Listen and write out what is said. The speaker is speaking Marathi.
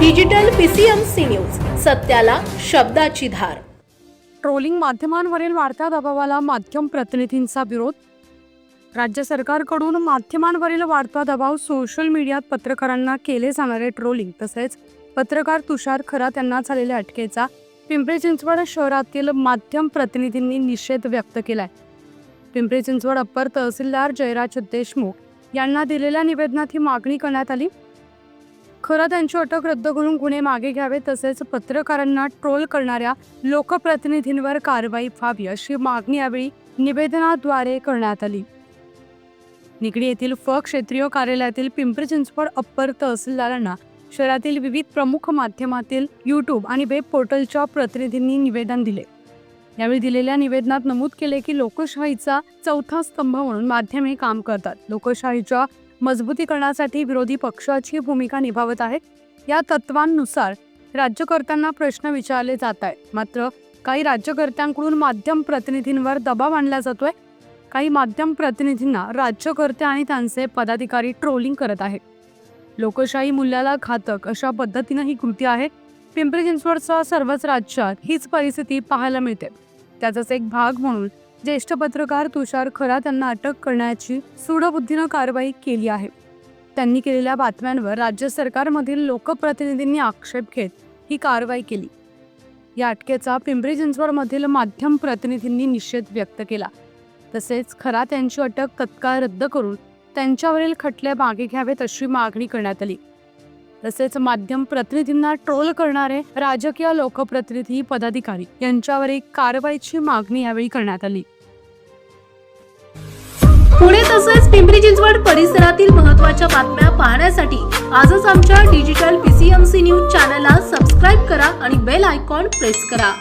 डिजिटल पीसीएमसी न्यूज सत्याला शब्दाची धार. ट्रोलिंग माध्यमांवरील वाढत्या दबावाला माध्यम प्रतिनिधींचा विरोध. राज्य सरकारकडून माध्यमांवरील वाढता दबाव सोशल मीडियात पत्रकारांना केले जाणारे ट्रोलिंग तसेच पत्रकार तुषार खरात यांना झालेल्या अटकेचा पिंपरी चिंचवड शहरातील माध्यम प्रतिनिधींनी निषेध व्यक्त केलाय. पिंपरी चिंचवड अप्पर तहसीलदार जयराज देशमुख यांना दिलेल्या निवेदनात ही मागणी करण्यात आली. खरं त्यांची अटक रद्द करून गुन्हे मागे घ्यावे तसेच पत्रकारांना ट्रोल करणाऱ्या लोकप्रतिनिधींवर कारवाई व्हावी अशी मागणी यावेळी निवेदनाद्वारे करण्यात आली. निगडी येथील फ क्षेत्रीय कार्यालयातील पिंपरी चिंचवड अप्पर तहसीलदारांना शहरातील विविध प्रमुख माध्यमातील यूट्यूब आणि वेब पोर्टलच्या प्रतिनिधींनी निवेदन दिले. यावेळी दिलेल्या निवेदनात नमूद केले की लोकशाहीचा चौथा स्तंभ म्हणून माध्यमे काम करतात. लोकशाहीच्या मजबूतीकरणासाठी विरोधी पक्षाची भूमिका निभावत आहे या तत्वांनुसार राज्यकर्त्यांना प्रश्न विचारले जात आहेत. मात्र काही राज्यकर्त्यांकडून माध्यम प्रतिनिधींवर दबाव आणला जातोय. काही माध्यम प्रतिनिधींना राज्यकर्ते आणि त्यांचे पदाधिकारी ट्रोलिंग करत आहेत. लोकशाही मूल्याला घातक अशा पद्धतीनं ही कृती आहे. पिंपरी चिंचवडसह सर्वच राज्यात हीच परिस्थिती पाहायला मिळते. त्याचाच एक भाग म्हणून ज्येष्ठ पत्रकार तुषार खरात यांना अटक करण्याची सूडबुद्धीनं कारवाई केली आहे. त्यांनी केलेल्या बातम्यांवर राज्य सरकारमधील लोकप्रतिनिधींनी आक्षेप घेत ही कारवाई केली. या अटकेचा पिंपरी चिंचवडमधील माध्यम प्रतिनिधींनी निषेध व्यक्त केला. तसेच खरात यांची अटक तत्काळ रद्द करून त्यांच्यावरील खटले मागे घ्यावेत अशी मागणी करण्यात आली. तसेच माध्यम प्रतिनिधींना ट्रोल करणारे राजकीय लोकप्रतिनिधी पदाधिकारी यांच्यावर एक कारवाईची मागणी यावेळी करण्यात आली. पुणे तसेच पिंपरी चिंचवड परिसरातील महत्त्वाच्या बातम्या पाहण्यासाठी आजच आमच्या डिजिटल पीसीएमसी न्यूज चॅनलला सबस्क्राईब करा आणि बेल आयकॉन प्रेस करा.